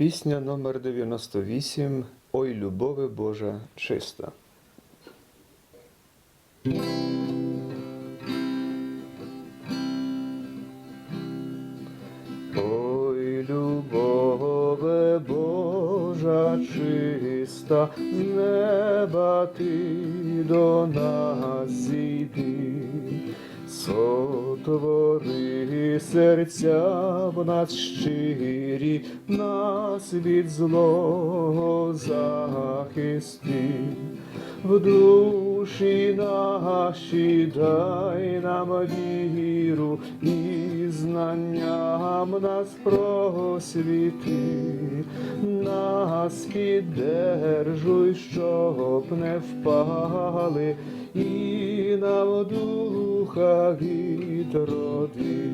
Пісня номер 98 Ой, любове Божа чиста. Ой, любове Божа чиста, з неба ти до нас зійди, сотвори серця в нас щирі, нас від злого захисти. В душі наші дай нам віру і знанням нас просвіти, нас піддержуй, щоб не впали, і нам духа відроди.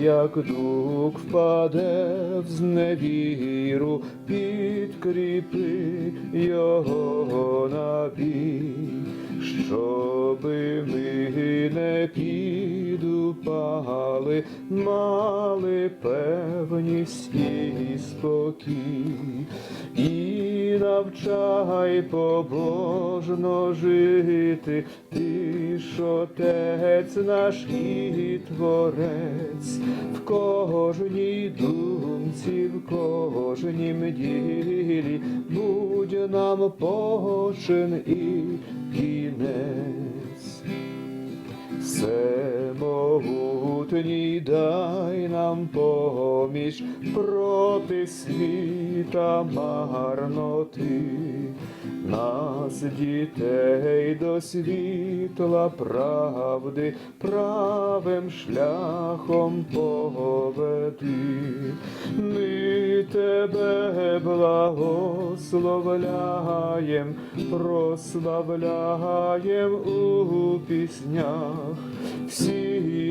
Як дух впаде в зневіру, підкріпи його набій, щоби ми не підупали, мали певність і спокій, навчай побожно жити, ти ж отець наш і творець, в кожній думці, в кожнім ділі, будь нам почин і кінець. Всемогутній дай нам поміч проти світа марноти, нас, дітей, до світла правди, правим шляхом поведи. Ми тебе благословляєм, прославляєм у піснях,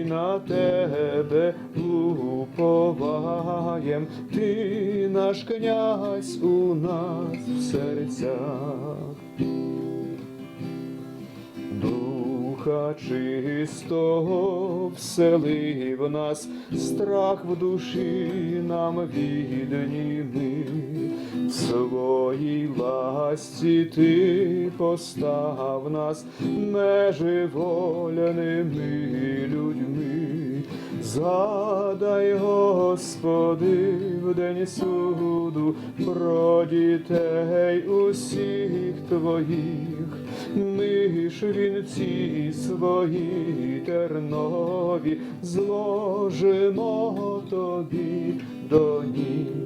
на тебе уповаєм, ти наш князь у нас в серцях. Духа чистого всели в нас, страх в душі нам відніми, в своїй ласті ти постав нас межи вольними людьми. Згадай, Господи, в день суду про дітей усіх твоїх, ми ж вінці свої тернові зложимо тобі до ніг.